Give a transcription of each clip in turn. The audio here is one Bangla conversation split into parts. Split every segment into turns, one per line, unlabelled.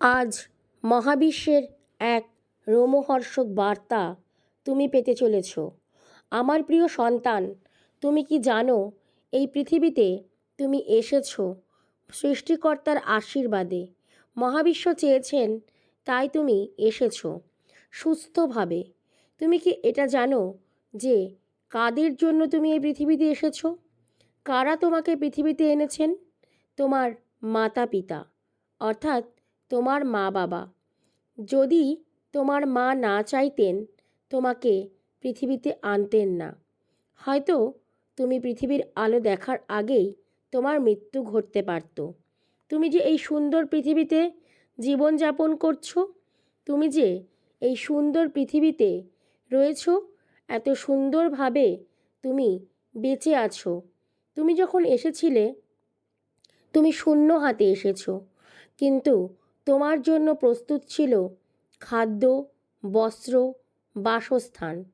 আজ মহাবিশ্বের এক রোমহর্ষক বার্তা তুমি পেতে চলেছ। আমার প্রিয় সন্তান, তুমি কি জানো, এই পৃথিবীতে তুমি এসেছ সৃষ্টিকর্তার আশীর্বাদে। মহাবিশ্ব চেয়েছেন, তাই তুমি এসেছ সুস্থভাবে। তুমি কি এটা জানো যে কাদের জন্য তুমি এই পৃথিবীতে এসেছ? কারা তোমাকে পৃথিবীতে এনেছেন? তোমার মাতা পিতা অর্থাৎ তোমার মা বাবা। যদি তোমার মা না চাইতেন, তোমাকে পৃথিবীতে আনতেন না। হয়তো তুমি পৃথিবীর আলো দেখার আগেই তোমার মৃত্যু ঘটতে পারত। তুমি যে এই সুন্দর পৃথিবীতে জীবনযাপন করছ, তুমি যে এই সুন্দর পৃথিবীতে রয়েছো, এত সুন্দরভাবে তুমি বেঁচে আছো। তুমি যখন এসেছিলে, তুমি শূন্য হাতে এসেছ। কিন্তু তোমার জন্য প্রস্তুত ছিল খাদ্য, বস্ত্র, বাসস্থান।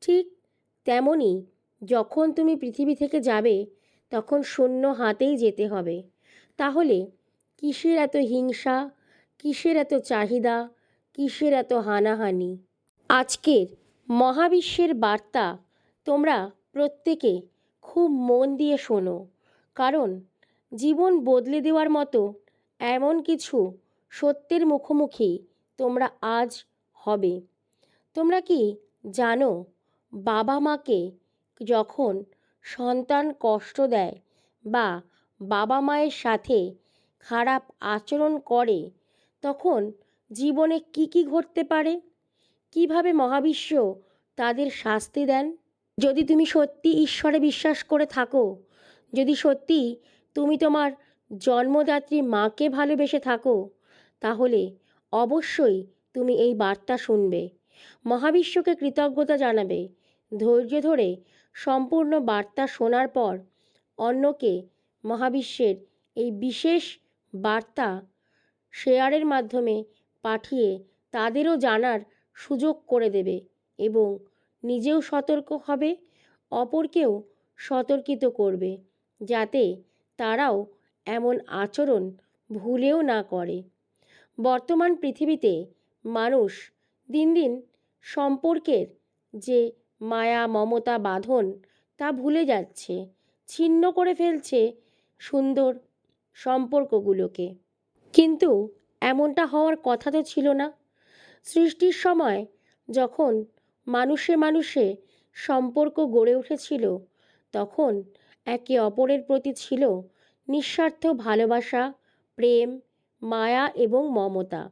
ঠিক তেমনই যখন তুমি পৃথিবী থেকে যাবে, তখন শূন্য হাতেই যেতে হবে। তাহলে কিসের এত হিংসা, কিসের এত চাহিদা, কিসের এত হানাহানি? আজকের মহাবিশ্বের বার্তা তোমরা প্রত্যেকে খুব মন দিয়ে শোনো। কারণ জীবন বদলে দেওয়ার মতো এমন কিছু সত্যের মুখোমুখি তোমরা আজ হবে। তোমরা কি জানো, বাবা মাকে যখন সন্তান কষ্ট দেয় বা বাবা মায়ের সাথে খারাপ আচরণ করে, তখন জীবনে কি কি ঘটতে পারে? কীভাবে মহাবিশ্ব তাদের শাস্তি দেন? যদি তুমি সত্যি ঈশ্বরে বিশ্বাস করে থাকো, যদি সত্যি তুমি তোমার জন্মদাত্রী মাকে ভালোবেসে থাকো তাহলে অবশ্যই তুমি এই বার্তা শুনবে। মহাবিশ্বকে কৃতজ্ঞতা জানাবে। ধৈর্য ধরে সম্পূর্ণ বার্তা শোনার পর অন্যকে মহাবিশ্বের এই বিশেষ বার্তা শেয়ারের মাধ্যমে পাঠিয়ে তাদেরও জানার সুযোগ করে দেবে এবং নিজেও সতর্ক হবে, অপরকেও সতর্কিত করবে, যাতে তারাও এমন আচরণ ভুলেও না করে। বর্তমান পৃথিবীতে মানুষ দিন দিন সম্পর্কের যে মায়া, মমতা, বাঁধন, তা ভুলে যাচ্ছে, ছিন্ন করে ফেলছে সুন্দর সম্পর্কগুলোকে। কিন্তু এমনটা হওয়ার কথা তো ছিল না। সৃষ্টির সময় যখন মানুষে মানুষে সম্পর্ক গড়ে উঠেছিল, তখন একে অপরের প্রতি ছিল নিঃস্বার্থ ভালোবাসা, প্রেম মায়া এবং মমতা।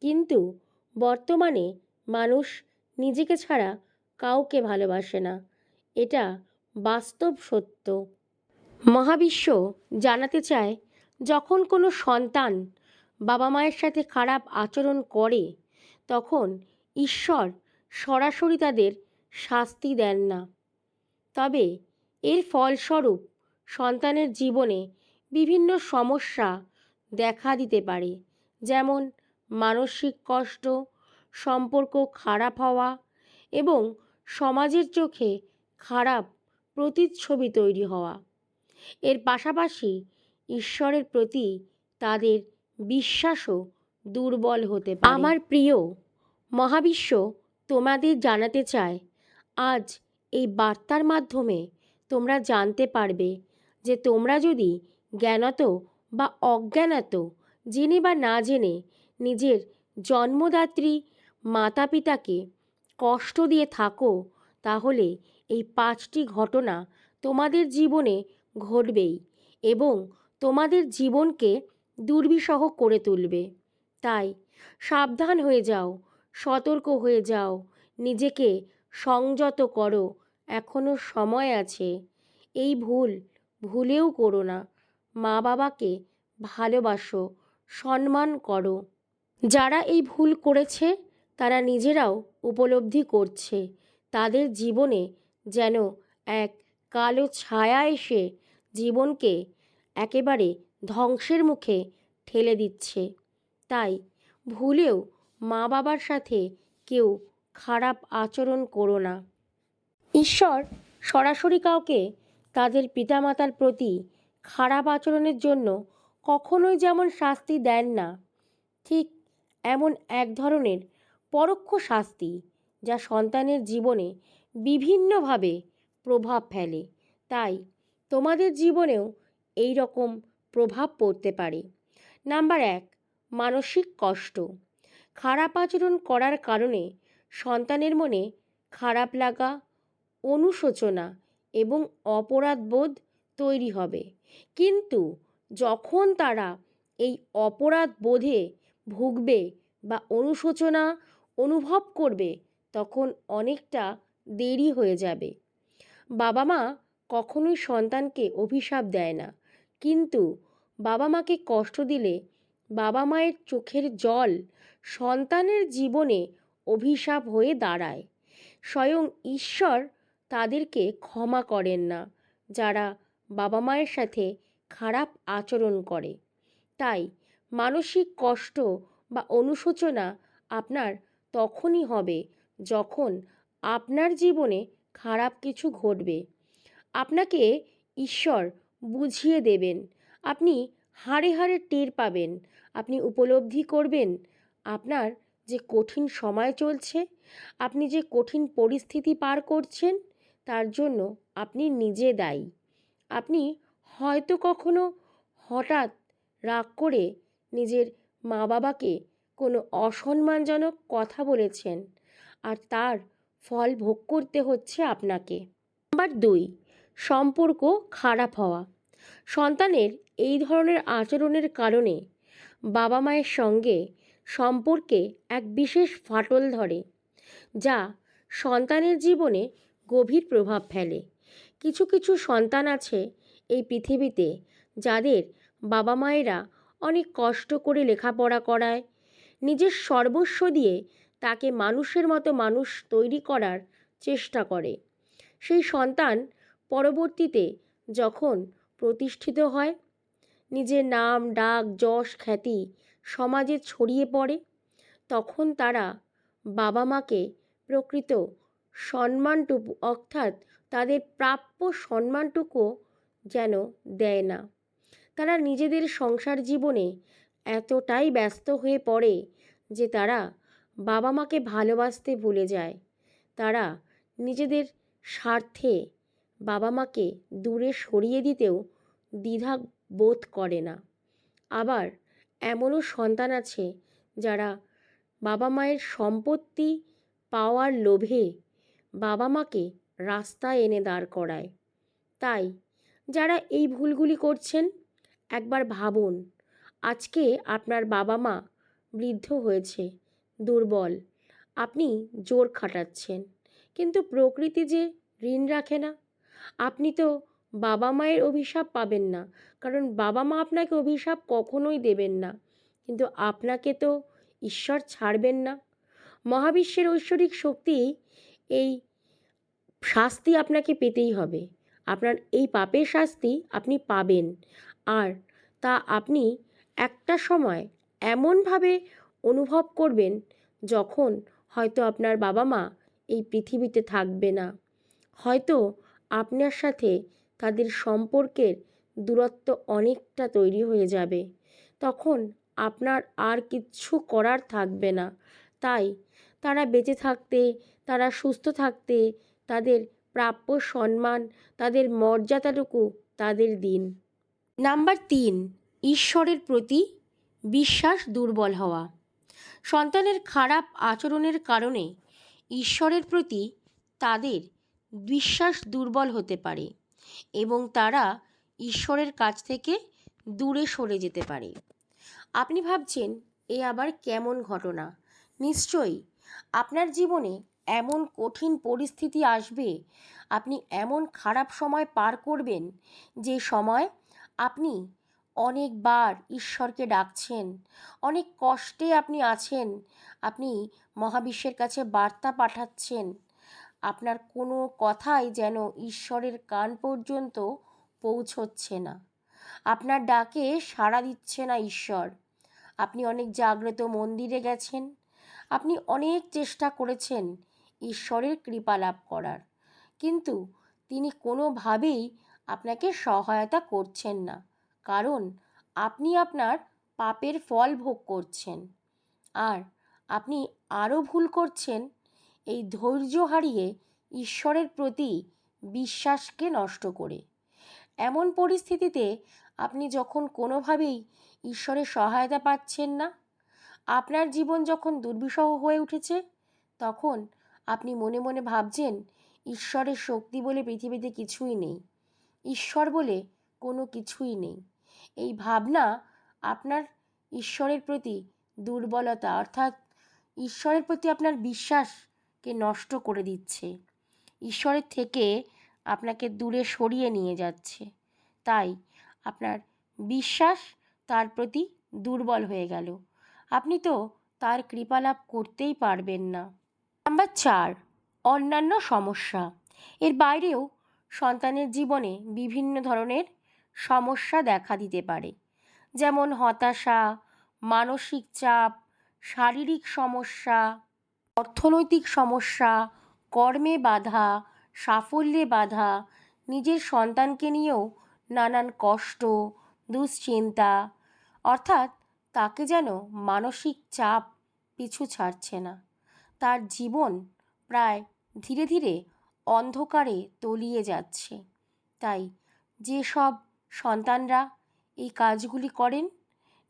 কিন্তু বর্তমানে মানুষ নিজেকে ছাড়া কাউকে ভালোবাসে না। এটা বাস্তব সত্য। মহাবিশ্ব জানাতে চায়, যখন কোনো সন্তান বাবা মায়ের সাথে খারাপ আচরণ করে, তখন ঈশ্বর সরাসরি তাদের শাস্তি দেন না। তবে এর ফলস্বরূপ সন্তানের জীবনে বিভিন্ন সমস্যা দেখা দিতে পারে। যেমন, মানসিক কষ্ট, সম্পর্ক খারাপ হওয়া এবং সমাজের চোখে খারাপ প্রতিচ্ছবি তৈরি হওয়া। এর পাশাপাশি ঈশ্বরের প্রতি তাদের বিশ্বাসও দুর্বল হতে পারে। আমার প্রিয় মহাবিশ্ব তোমাদের জানাতে চায়, আজ এই বার্তার মাধ্যমে তোমরা জানতে পারবে যে তোমরা যদি জ্ঞানত বা অজ্ঞানত, জেনে বা না জেনে নিজের জন্মদাত্রী মাতা পিতাকে কষ্ট দিয়ে থাকো, তাহলে এই পাঁচটি ঘটনা তোমাদের জীবনে ঘটবেই এবং তোমাদের জীবনকে দুর্বিষহ করে তুলবে। তাই সাবধান হয়ে যাও, সতর্ক হয়ে যাও, নিজেকে সংযত করো এখনও সময় আছে। এই ভুল ভুলেও করো না। মা বাবাকে ভালোবাসো, সম্মান করো। যারা এই ভুল করেছে, তারা নিজেরাও উপলব্ধি করছে। তাদের জীবনে যেন এক কালো ছায়া এসে জীবনকে একেবারে ধ্বংসের মুখে ঠেলে দিচ্ছে। তাই ভুলেও মা বাবার সাথে কেউ খারাপ আচরণ করো না। ঈশ্বর সরাসরি কাউকে তাদের পিতামাতার প্রতি খারাপ আচরণের জন্য কখনোই যেমন শাস্তি দেন না, ঠিক এমন এক ধরনের পরোক্ষ শাস্তি যা সন্তানের জীবনে বিভিন্নভাবে প্রভাব ফেলে। তাই তোমাদের জীবনেও এই রকম প্রভাব পড়তে পারে। নাম্বার এক, মানসিক কষ্ট। খারাপ আচরণ করার কারণে সন্তানের মনে খারাপ লাগা, অনুশোচনা এবং অপরাধবোধ তৈরি হবে। কিন্তু যখন তারা এই অপরাধ বোধে ভুগবে বা অনুশোচনা অনুভব করবে, তখন অনেকটা দেরি হয়ে যাবে। বাবা মা কখনোই সন্তানকে অভিশাপ দেয় না। কিন্তু বাবা মাকে কষ্ট দিলে বাবা মায়ের চোখের জল সন্তানের জীবনে অভিশাপ হয়ে দাঁড়ায়। স্বয়ং ঈশ্বর তাদেরকে ক্ষমা করেন না, যারা বাবা মায়ের সাথে খারাপ আচরণ করে। তাই মানসিক কষ্ট বা অনুশোচনা আপনার তখনই হবে যখন আপনার জীবনে খারাপ কিছু ঘটবে। আপনাকে ঈশ্বর বুঝিয়ে দেবেন। আপনি হাড়ে হাড়ে টের পাবেন। আপনি উপলব্ধি করবেন আপনার যে কঠিন সময় চলছে, আপনি যে কঠিন পরিস্থিতি পার করছেন, তার জন্য আপনি নিজে দায়ী। আপনি হয়তো কখনো হঠাৎ রাগ করে নিজের মা বাবাকে কোনো অসম্মানজনক কথা বলেছেন আর তার ফল ভোগ করতে হচ্ছে আপনাকে। নাম্বার দুই, সম্পর্ক খারাপ হওয়া। সন্তানের এই ধরনের আচরণের কারণে বাবা মায়ের সঙ্গে সম্পর্কে এক বিশেষ ফাটল ধরে, যা সন্তানের জীবনে গভীর প্রভাব ফেলে। কিছু কিছু সন্তান আছে এই পৃথিবীতে যাদের বাবা মায়েরা অনেক কষ্ট করে লেখাপড়া করায়, নিজের সর্বস্ব দিয়ে তাকে মানুষের মতো মানুষ তৈরি করার চেষ্টা করে। সেই সন্তান পরবর্তীতে যখন প্রতিষ্ঠিত হয়, নিজের নাম, ডাক, যশ, খ্যাতি সমাজে ছড়িয়ে পড়ে, তখন তারা বাবা মাকে প্রকৃত সম্মানটুকু অর্থাৎ তাদের প্রাপ্য সম্মানটুকু যেন দেয় না। তারা নিজেদের সংসার জীবনে এতটাই ব্যস্ত হয়ে পড়ে যে তারা বাবা মাকে ভালোবাসতে ভুলে যায়। তারা নিজেদের স্বার্থে বাবা মাকে দূরে সরিয়ে দিতেও দ্বিধা বোধ করে না। আবার এমনও সন্তান আছে যারা বাবা মায়ের সম্পত্তি পাওয়ার লোভে বাবা মাকে রাস্তায় এনে দাঁড় করায়। তাই যারা এই ভুলগুলি করছেন, একবার ভাবুন, আজকে আপনার বাবা মা বৃদ্ধ হয়েছে, দুর্বল, আপনি জোর খাটাচ্ছেন, কিন্তু প্রকৃতি যে ঋণ রাখে না, আপনি তো বাবা মায়ের অভিশাপ পাবেন না, কারণ বাবা মা আপনাকে অভিশাপ কখনোই দেবেন না, কিন্তু আপনাকে তো ঈশ্বর ছাড়বেন না। মহাবিশ্বের ঐশ্বরিক শক্তি এই শাস্তি আপনাকে পেতেই হবে। আপনার এই পাপের শাস্তি আপনি পাবেন। আর তা আপনি একটা সময় এমনভাবে অনুভব করবেন যখন হয়তো আপনার বাবা মা এই পৃথিবীতে থাকবে না। হয়তো আপনার সাথে তাদের সম্পর্কের দূরত্ব অনেকটা তৈরি হয়ে যাবে। তখন আপনার আর কিচ্ছু করার থাকবে না। তাই তারা বেঁচে থাকতে, তারা সুস্থ থাকতে, তাদের প্রাপ্য সম্মান, তাদের মর্যাদাটুকু তাদের দিন। নাম্বার তিন, ঈশ্বরের প্রতি বিশ্বাস দুর্বল হওয়া। সন্তানের খারাপ আচরণের কারণে ঈশ্বরের প্রতি তাদের বিশ্বাস দুর্বল হতে পারে এবং তারা ঈশ্বরের কাছ থেকে দূরে সরে যেতে পারে। আপনি ভাবছেন, এ আবার কেমন ঘটনা? নিশ্চয়ই, আপনার জীবনে এমন কঠিন পরিস্থিতি আসবে, আপনি এমন খারাপ সময় পার করবেন যে সময় আপনি অনেকবার ঈশ্বরকে ডাকছেন, অনেক কষ্টে আপনি আছেন, আপনি মহাবিশ্বের কাছে বার্তা পাঠাচ্ছেন। আপনার কোনো কথাই যেন ঈশ্বরের কান পর্যন্ত পৌঁছচ্ছে না। আপনার ডাকে সাড়া দিচ্ছে না ঈশ্বর। আপনি অনেক জাগ্রত মন্দিরে গেছেন, আপনি অনেক চেষ্টা করেছেন ঈশ্বরের কৃপা লাভ করার। কিন্তু তিনি কোনোভাবেই আপনাকে সহায়তা করছেন না, কারণ আপনি আপনার পাপের ফল ভোগ করছেন। আর আপনি আরও ভুল করছেন, এই ধৈর্য হারিয়ে ঈশ্বরের প্রতি বিশ্বাসকে নষ্ট করে। এমন পরিস্থিতিতে আপনি যখন কোনোভাবেই ঈশ্বরের সহায়তা পাচ্ছেন না, আপনার জীবন যখন দুর্বিষহ হয়ে উঠেছে, তখন আপনি মনে মনে ভাবছেন, ঈশ্বরের শক্তি বলে পৃথিবীতে কিছুই নেই। ঈশ্বর বলে কোনো কিছুই নেই। এই ভাবনা আপনার ঈশ্বরের প্রতি দুর্বলতা, অর্থাৎ ঈশ্বরের প্রতি আপনার বিশ্বাসকে নষ্ট করে দিচ্ছে। ঈশ্বরের থেকে আপনাকে দূরে সরিয়ে নিয়ে যাচ্ছে। তাই আপনার বিশ্বাস তার প্রতি দুর্বল হয়ে গেল। আপনি তো তার কৃপালাভ করতেই পারবেন না। নাম্বার চার, অন্যান্য সমস্যা। এর বাইরেও সন্তানের জীবনে বিভিন্ন ধরনের সমস্যা দেখা দিতে পারে। যেমন হতাশা, মানসিক চাপ, শারীরিক সমস্যা, অর্থনৈতিক সমস্যা, কর্মে বাধা, সাফল্যে বাধা, নিজের সন্তানকে নিয়েও নানান কষ্ট, দুশ্চিন্তা, অর্থাৎ তাকে যেন মানসিক চাপ পিছু ছাড়ছে না। তার জীবন প্রায় ধীরে ধীরে অন্ধকারে তলিয়ে যাচ্ছে। তাই যেসব সন্তানরা এই কাজগুলি করেন,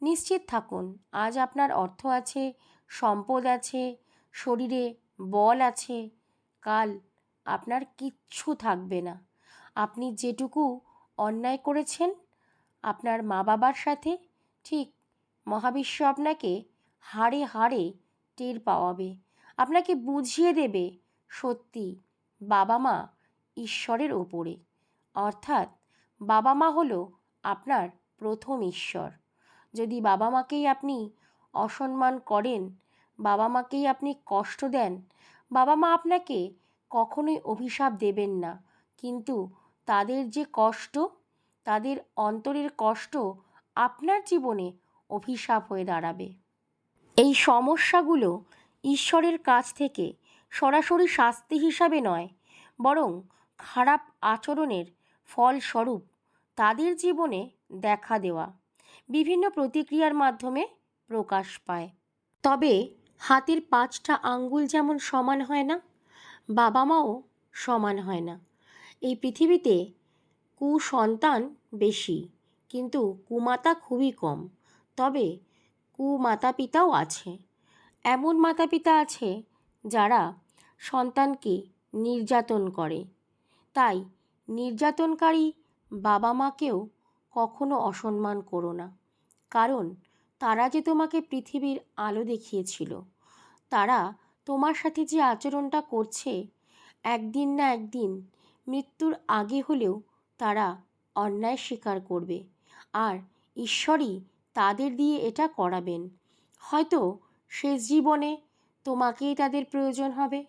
নিশ্চিত থাকুন, আজ আপনার অর্থ আছে, সম্পদ আছে, শরীরে বল আছে, কাল আপনার কিচ্ছু থাকবে না। আপনি যেটুকু অন্যায় করেছেন, আপনার মা বাবার সাথে ঠিক মহাবিশ্ব আপনাকে হাড়ে হাড়ে টের পাওয়াবে। আপনাকে বুঝিয়ে দেবে, সত্যি বাবা মা ঈশ্বরের ওপরে। অর্থাৎ বাবা মা হলো আপনার প্রথম ঈশ্বর। যদি বাবা মাকেই আপনি অসম্মান করেন বাবা মাকেই আপনি কষ্ট দেন বাবা মা আপনাকে কখনোই অভিশাপ দেবেন না। কিন্তু তাদের যে কষ্ট, তাদের অন্তরের কষ্ট আপনার জীবনে অভিশাপ হয়ে দাঁড়াবে। এই সমস্যাগুলো ঈশ্বরের কাছ থেকে সরাসরি শাস্তি হিসাবে নয়, বরং খারাপ আচরণের ফলস্বরূপ তাদের জীবনে দেখা দেওয়া, বিভিন্ন প্রতিক্রিয়ার মাধ্যমে প্রকাশ পায়। তবে হাতের পাঁচটা আঙ্গুল যেমন সমান হয় না বাবা মাও সমান হয় না। এই পৃথিবীতে কুসন্তান বেশি, কিন্তু কুমাতা খুবই কম, তবে কুমাতা পিতাও আছে। এমন মাতা পিতা আছে যারা সন্তানকে নির্যাতন করে। তাই নির্যাতনকারী বাবা মাকেও কখনো অসম্মান করো না, কারণ তারা যে তোমাকে পৃথিবীর আলো দেখিয়েছিল, তারা তোমার সাথে যে আচরণটা করছে, একদিন না একদিন মৃত্যুর আগে হলেও তারা অন্যায় স্বীকার করবে, আর ঈশ্বরই তাদের দিয়ে এটা করাবেন। হয়তো শেষ জীবনে তোমাকেই তাদের প্রয়োজন হবে।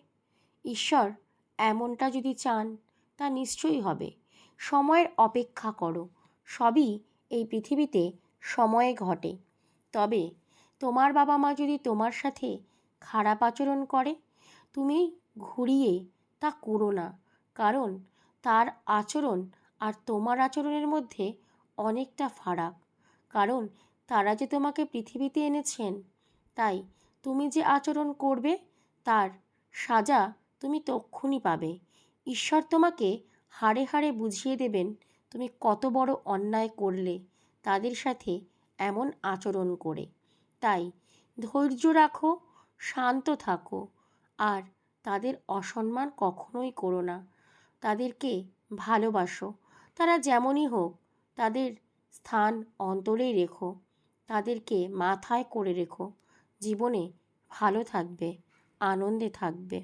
ঈশ্বর এমনটা যদি চান, তা নিশ্চয়ই হবে। সময়ের অপেক্ষা করো, সবই এই পৃথিবীতে সময়ে ঘটে। তবে তোমার বাবা মা যদি তোমার সাথে খারাপ আচরণ করে, তুমি ঘুরিয়ে তা করো না, কারণ তার আচরণ আর তোমার আচরণের মধ্যে অনেকটা ফারাক। কারণ তারা যে তোমাকে পৃথিবীতে এনেছেন তাই তুমি যে আচরণ করবে, তার সাজা তুমি তক্ষুনি পাবে। ঈশ্বর তোমাকে হাড়ে হাড়ে বুঝিয়ে দেবেন, তুমি কত বড় অন্যায় করলে তাদের সাথে এমন আচরণ করে। তাই ধৈর্য রাখো, শান্ত থাকো, আর তাদের অসম্মান কখনোই করো না। তাদেরকে ভালোবাসো। তারা যেমনই হোক, তাদের স্থান অন্তরেই রেখো। তাদেরকে মাথায় করে রেখো। জীবনে ভালো থাকবে আনন্দে থাকবে।